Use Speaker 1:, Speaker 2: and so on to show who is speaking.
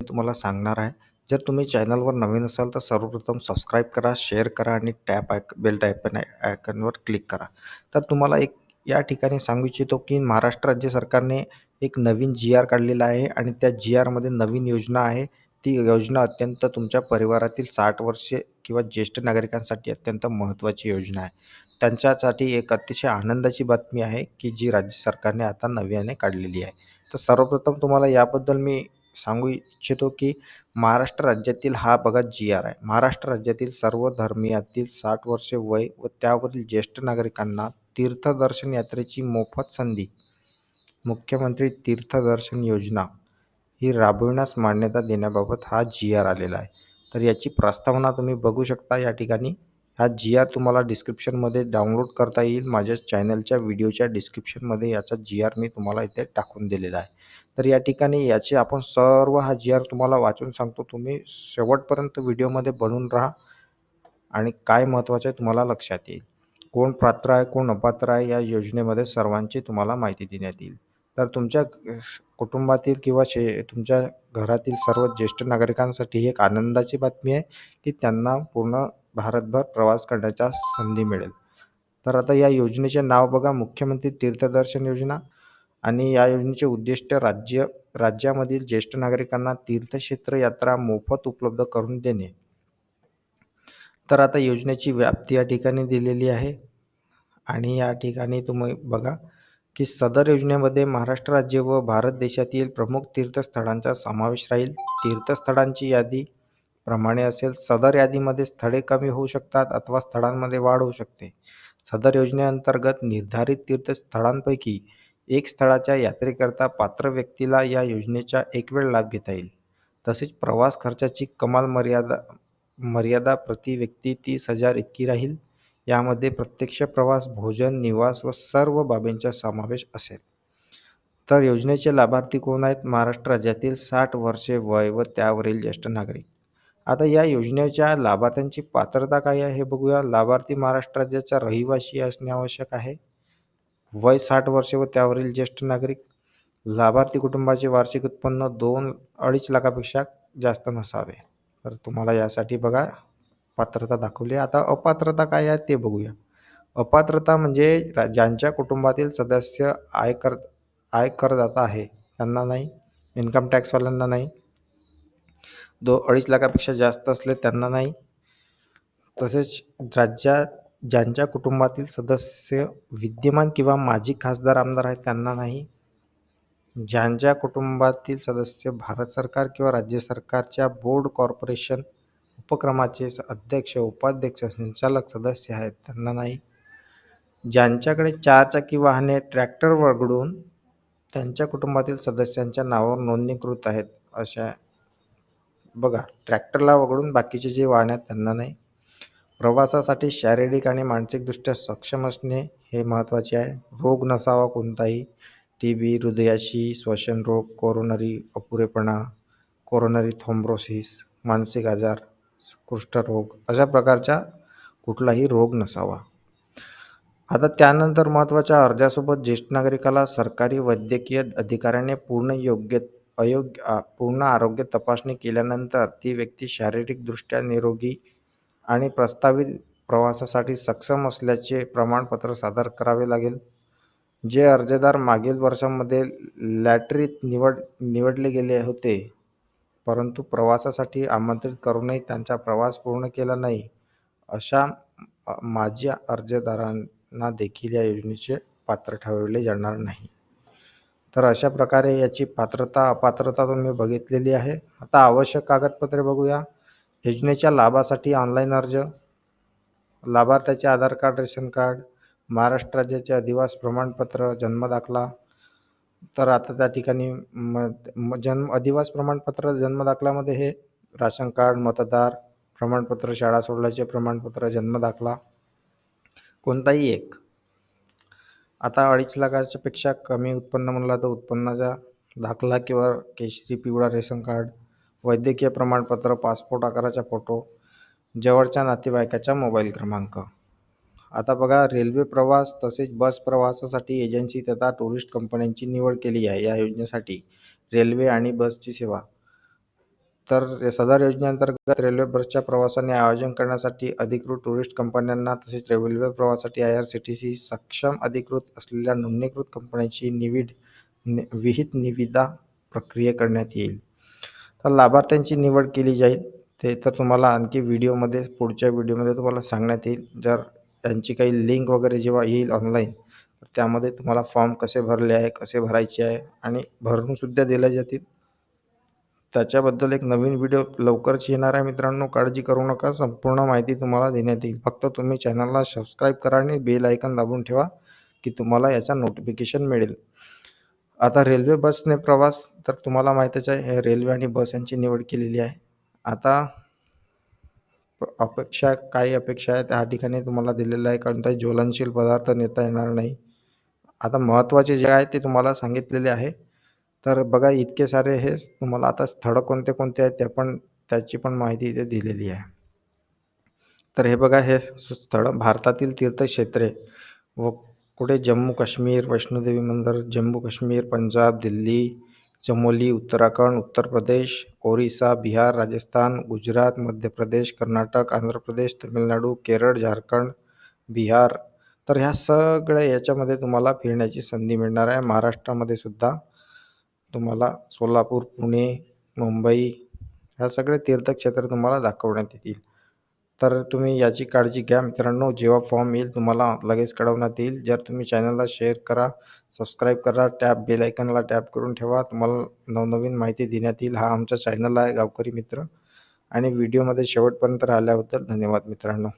Speaker 1: मी तुम्हाला सांगणार आहे. जर तुम्ही चॅनलवर नवीन असाल तर सर्वप्रथम सबस्क्राईब करा शेअर करा आणि टॅप आयक बेल टायपन आयकनवर क्लिक करा. तर तुम्हाला एक या ठिकाणी सांगू इच्छितो की महाराष्ट्र राज्य सरकारने एक नवीन जी आर काढलेला आहे आणि त्या जी आरमध्ये नवीन योजना आहे. ती योजना अत्यंत तुमच्या परिवारातील साठ वर्षे किंवा ज्येष्ठ नागरिकांसाठी अत्यंत महत्त्वाची योजना आहे. त्यांच्यासाठी एक अतिशय आनंदाची बातमी आहे की जी राज्य सरकारने आता नव्याने काढलेली आहे. तर सर्वप्रथम तुम्हाला याबद्दल मी सांगू इच्छितो की महाराष्ट्र राज्यातील हा बघा जी आर आहे. महाराष्ट्र राज्यातील सर्व धर्मियातील साठ वर्षे वय व त्यावरील ज्येष्ठ नागरिकांना तीर्थदर्शन यात्रेची मोफत संधी. मुख्यमंत्री तीर्थदर्शन योजना ही राबविण्यास मान्यता देण्याबाबत हा जी आर आलेला आहे. तर याची प्रस्तावना तुम्ही बघू शकता या ठिकाणी. हा जी आर तुम्हाला डिस्क्रिप्शनमध्ये डाउनलोड करता येईल. माझ्या चॅनलच्या व्हिडिओच्या डिस्क्रिप्शनमध्ये याचा जी आर मी तुम्हाला इथे टाकून दिलेला आहे. तर या ठिकाणी याचे आपण सर्व हा जी आर तुम्हाला वाचून सांगतो. तुम्ही शेवटपर्यंत व्हिडिओमध्ये बनून राहा आणि काय महत्त्वाचं आहे तुम्हाला लक्षात येईल. कोण पात्र आहे कोण अपात्र आहे या योजनेमध्ये सर्वांची तुम्हाला माहिती देण्यात येईल. तर तुमच्या कुटुंबातील किंवा शे तुमच्या घरातील सर्व ज्येष्ठ नागरिकांसाठी एक आनंदाची बातमी आहे की त्यांना पूर्ण भारतभर प्रवास करण्याच्या संधी मिळेल. तर आता या योजनेचे नाव बघा. मुख्यमंत्री तीर्थदर्शन योजना आणि या योजनेचे उद्दिष्ट राज्य राज्यामधील ज्येष्ठ नागरिकांना तीर्थक्षेत्र यात्रा मोफत उपलब्ध करून देणे. तर आता योजनेची व्याप्ती या ठिकाणी दिलेली आहे. आणि या ठिकाणी तुम्ही बघा की सदर योजनेमध्ये महाराष्ट्र राज्य व भारत देशातील प्रमुख तीर्थस्थळांचा समावेश राहील. तीर्थस्थळांची यादी प्रमाणे असेल सदर यादीमध्ये स्थळे कमी होऊ शकतात अथवा स्थळांमध्ये वाढ होऊ शकते. सदर योजनेअंतर्गत निर्धारित तीर्थस्थळांपैकी एक स्थळाच्या यात्रेकरता पात्र व्यक्तीला या योजनेचा एक वेळ लाभ घेता येईल. तसेच प्रवास खर्चाची कमाल मर्यादा मर्यादा प्रति व्यक्ती तीस हजार इतकी राहील. यामध्ये प्रत्यक्ष प्रवास भोजन निवास व सर्व बाबींचा समावेश असेल. तर योजनेचे लाभार्थी कोण आहेत? महाराष्ट्र राज्यातील साठ वर्षे वय व त्यावरील ज्येष्ठ नागरिक. आता या योजनेच्या लाभार्थ्यांची पात्रता काय आहे हे बघूया. लाभार्थी महाराष्ट्र राज्याचा रहिवासी असणे आवश्यक आहे. वय साठ वर्षे व त्यावरील ज्येष्ठ नागरिक लाभार्थी कुटुंबाचे वार्षिक उत्पन्न दोन अडीच लाखापेक्षा जास्त नसावे. तर तुम्हाला यासाठी बघा पात्रता दाखवली आता अपात्रता काय आहे ते बघूया. अपात्रता म्हणजे ज्यांच्या कुटुंबातील सदस्य आयकर आयकरदाता आहे त्यांना नाही इन्कम टॅक्सवाल्यांना नाही दो अडीच लाखापेक्षा जास्त असले त्यांना नाही. तसेच राज्यात ज्यांच्या कुटुंबातील सदस्य विद्यमान किंवा माजी खासदार आमदार आहेत त्यांना नाही. ज्यांच्या कुटुंबातील सदस्य भारत सरकार किंवा राज्य सरकारच्या बोर्ड कॉर्पोरेशन उपक्रमाचे अध्यक्ष उपाध्यक्ष संचालक सदस्य आहेत त्यांना नाही. ज्यांच्याकडे चारचाकी वाहने ट्रॅक्टर वगळून त्यांच्या कुटुंबातील सदस्यांच्या नावावर नोंदणीकृत आहेत अशा बघा ट्रॅक्टरला वगळून बाकीचे जे वाहन आहेत त्यांना नाही. प्रवासासाठी शारीरिक आणि मानसिकदृष्ट्या सक्षम असणे हे महत्त्वाचे आहे. रोग नसावा कोणताही. टी बी हृदयाशी श्वसनरोग कोरोनरी अपुरेपणा कोरोनरी थॉम्ब्रोसिस मानसिक आजार कुष्ठरोग अशा प्रकारचा कुठलाही रोग नसावा. आता त्यानंतर महत्त्वाच्या अर्जासोबत ज्येष्ठ नागरिकाला सरकारी वैद्यकीय अधिकाऱ्याने पूर्ण योग्य अयोग्य पूर्ण आरोग्य तपासणी केल्यानंतर ती व्यक्ती शारीरिकदृष्ट्या निरोगी आणि प्रस्तावित प्रवासासाठी सक्षम असल्याचे प्रमाणपत्र सादर करावे लागेल जे अर्जदार मागील वर्षामध्ये लॅटरीत निवड निवडले गेले होते. परंतु प्रवासासाठी आमंत्रित करूनही त्यांचा प्रवास पूर्ण केला नाही अशा माजी अर्जदारांना देखील या योजनेचे पात्र ठरवले जाणार नाही. तर अशा प्रकारे याची पात्रता अपात्रता तुम्ही बघितलेली आहे. आता आवश्यक कागदपत्रे बघूया. योजनेच्या लाभासाठी ऑनलाईन अर्ज लाभार्थ्याचे Aadhaar card ration card Maharashtra राज्याचे अधिवास प्रमाणपत्र जन्मदाखला तर आता त्या ठिकाणी म जन्म अधिवास प्रमाणपत्र जन्मदाखल्यामध्ये हे राशन कार्ड मतदार प्रमाणपत्र शाळा सोडल्याचे प्रमाणपत्र जन्मदाखला कोणताही एक. आता अडीच लाखाच्यापेक्षा कमी उत्पन्न म्हणला तर उत्पन्नाचा दाखला किंवा केशरी पिवळा रेशन कार्ड वैद्यकीय प्रमाणपत्र पासपोर्ट आकाराचा फोटो जवळच्या नातेवाईकाचा मोबाईल क्रमांक. आता बघा रेल्वे प्रवास तसेच बस प्रवासासाठी एजन्सी तथा टुरिस्ट कंपन्यांची निवड केली आहे. या योजनेसाठी रेल्वे आणि बसची सेवा. तर सदर योजनेअंतर्गत रेल्वे बसच्या प्रवासाने आयोजन करण्यासाठी अधिकृत टुरिस्ट कंपन्यांना तसेच रेल्वे प्रवासासाठी I R C T C सक्षम अधिकृत असलेल्या नोंदणीकृत कंपन्यांची निविड नि विहित निविदा प्रक्रिया करण्यात येईल. तर लाभार्थ्यांची निवड केली जाईल. ते तर तुम्हाला आणखी व्हिडिओमध्ये पुढच्या व्हिडिओमध्ये तुम्हाला सांगण्यात येईल. जर त्यांची काही लिंक वगैरे जेव्हा येईल ऑनलाईन तर त्यामध्ये तुम्हाला फॉर्म कसे भरले आहे कसे भरायचे आहे आणि भरूनसुद्धा दिले जातील. त्याच्याबद्दल एक नवीन व्हिडिओ लवकरच येणार आहे. मित्रांनो काळजी करू नका. संपूर्ण माहिती तुम्हाला देण्यात येईल. फक्त तुम्ही चॅनलला सबस्क्राईब करा आणि बेल आयकन दाबून ठेवा की तुम्हाला याचा नोटिफिकेशन मिळेल. आता रेल्वे बसने प्रवास तर तुम्हाला माहीतच आहे रेल्वे आणि बस यांची निवड केलेली आहे. आता अपेक्षा काही अपेक्षा आहे त्या ठिकाणी तुम्हाला दिलेलं आहे कोणताही ज्वलनशील पदार्थ नेता येणार नाही. आता महत्त्वाचे जे आहे ते तुम्हाला सांगितलेले आहे. तर बघा इतके सारे हे तुम्हाला आता स्थळं कोणते कोणते आहेत ते पण त्याची पण माहिती इथे दिलेली आहे. तर हे बघा हे स्थळं भारतातील तीर्थक्षेत्रे व कुठे जम्मू काश्मीर वैष्णोदेवी मंदिर जम्मू काश्मीर पंजाब दिल्ली चमोली उत्तराखंड उत्तर प्रदेश ओरिसा बिहार राजस्थान गुजरात मध्य प्रदेश कर्नाटक आंध्र प्रदेश तमिळनाडू केरळ झारखंड बिहार. तर ह्या सगळ्या याच्यामध्ये तुम्हाला फिरण्याची संधी मिळणार आहे. महाराष्ट्रामध्ये सुद्धा तुम्हाला सोलापूर पुणे मुंबई ह्या सगळे तीर्थक्षेत्र तुम्हाला दाखवण्यात येतील. तर तुम्ही याची काळजी घ्या मित्रांनो. जेव्हा फॉर्म येईल तुम्हाला लगेच कळवण्यात येईल. जर तुम्ही चॅनलला शेअर करा सबस्क्राईब करा टॅप बेल आयकनला टॅप करून ठेवा. तुम्हाला नवनवीन माहिती देण्यात येईल. हा आमचा चॅनल आहे गावकरी मित्र. आणि व्हिडिओमध्ये शेवटपर्यंत राहिल्याबद्दल धन्यवाद मित्रांनो.